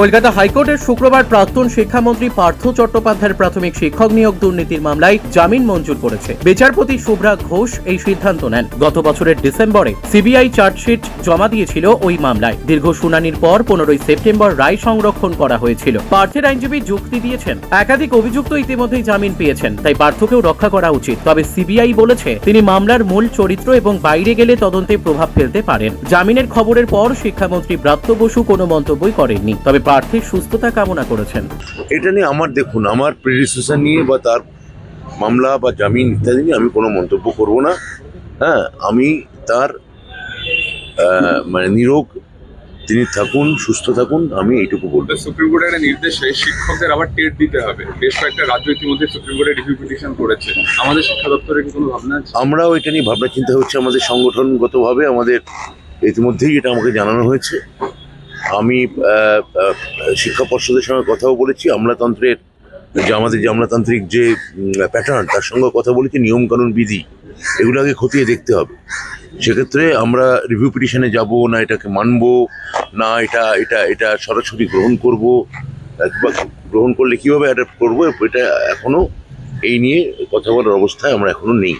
কলকাতা হাইকোর্টের শুক্রবার প্রাক্তন শিক্ষামন্ত্রী পার্থ চট্টোপাধ্যায়ের প্রাথমিক শিক্ষক নিয়োগ দুর্নীতির মামলায় জামিন মঞ্জুর করেছে। বিচারপতি শুভ্রা ঘোষ এই সিদ্ধান্ত নেন। গত বছরের ডিসেম্বরে সিবিআই চার্জশিট জমা দিয়েছিল ওই মামলায়। দীর্ঘ শুনানির পর পনেরোই সেপ্টেম্বর রায় সংরক্ষণ করা হয়েছিল। পার্থের আইনজীবী যুক্তি দিয়েছেন, একাধিক অভিযুক্ত ইতিমধ্যেই জামিন পেয়েছেন, তাই পার্থকেও রক্ষা করা উচিত। তবে সিবিআই বলেছে, তিনি মামলার মূল চরিত্র এবং বাইরে গেলে তদন্তে প্রভাব ফেলতে পারেন। জামিনের খবরের পর শিক্ষামন্ত্রী ব্রাত্য বসু কোনো মন্তব্যই করেননি। তবে প্রার্থীর সুস্থতা কামনা করেছেন। এটা নিয়ে আমার দেখুন আমার প্রেডিসেশন নিয়ে বা তার মামলা বা জামিন ইত্যাদি নিয়ে আমি কোনো মন্তব্য করব না। হ্যাঁ আমি তার মানে নিরোগ তিনি থাকুন সুস্থ থাকুন আমি এইটুকু বলব। সুপ্রিম কোর্টের একটা নির্দেশে শিক্ষকদের আবার টেট দিতে হবে। বেশ কয়েকটা রাজ্য ইতিমধ্যে সুপ্রিম কোর্টে রিভিউ পিটিশন করেছে। আমাদের শিক্ষা দপ্তরের কি কোনো ভাবনা আছে? আমরাও এটা নিয়ে ভাবনা চিন্তা হচ্ছে আমাদের সংগঠনগতভাবে আমাদের ইতিমধ্যেই এটা আমাকে জানানো হয়েছে। আমি শিক্ষা পর্ষদের সঙ্গে কথাও বলেছি, আমলাতন্ত্রের যে আমাদের যে আমলাতান্ত্রিক যে প্যাটার্ন তার সঙ্গে কথা বলেছি নিয়মকানুন বিধি এগুলো আগে খতিয়ে দেখতে হবে। সেক্ষেত্রে আমরা রিভিউ পিটিশনে যাব না এটাকে মানবো, না এটা এটা এটা সরাসরি গ্রহণ করব, বা গ্রহণ করলে কীভাবে অ্যাডাপ্ট করব, এটা এখনও এই নিয়ে কথা বলার অবস্থায় আমরা এখনও নেই।